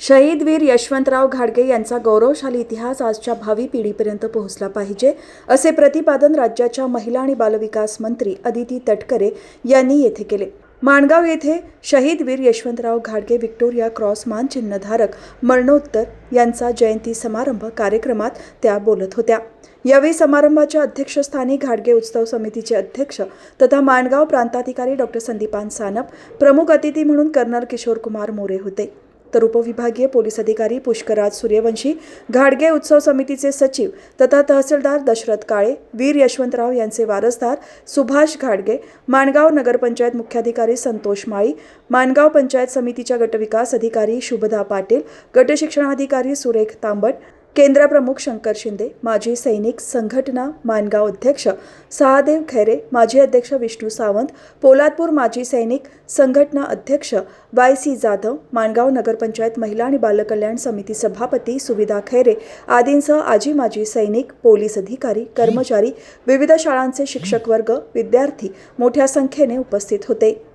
शहीद वीर यशवंतराव घाडगे यांचा गौरवशाली इतिहास आजच्या भावी पिढीपर्यंत पोहोचला पाहिजे असे प्रतिपादन राज्याच्या महिला आणि बालविकास मंत्री अदिती तटकरे यांनी येथे केले. माणगाव येथे शहीद वीर यशवंतराव घाडगे व्हिक्टोरिया क्रॉस मानचिन्हधारक मरणोत्तर यांचा जयंती समारंभ कार्यक्रमात त्या बोलत होत्या. यावेळी समारंभाच्या अध्यक्षस्थानी घाडगे उत्सव समितीचे अध्यक्ष तथा माणगाव प्रांताधिकारी डॉक्टर संदीपान सानप प्रमुख अतिथी म्हणून कर्नल किशोर कुमार मोरे होते. तर उपविभागीय पोलीस अधिकारी पुष्कराज सूर्यवंशी घाडगे उत्सव समितीचे सचिव तथा तहसीलदार दशरथ काळे वीर यशवंतराव यांचे वारसदार सुभाष घाडगे माणगाव नगरपंचायत मुख्याधिकारी संतोष माळी माणगाव पंचायत समितीच्या गटविकास अधिकारी शुभदा पाटील गटशिक्षणाधिकारी सुरेख तांबट केंद्रप्रमुख शंकर शिंदे माजी सैनिक संघटना मानगाव अध्यक्ष सहादेव खैरे माजी अध्यक्ष विष्णू सावंत पोलादपूर माजी सैनिक संघटना अध्यक्ष वाय सी जाधव माणगाव नगरपंचायत महिला आणि बालकल्याण समिती सभापती सुविधा खैरे आदींसह आजी माजी सैनिक पोलीस अधिकारी कर्मचारी विविध शाळांचे शिक्षक वर्ग विद्यार्थी मोठ्या संख्येने उपस्थित होते.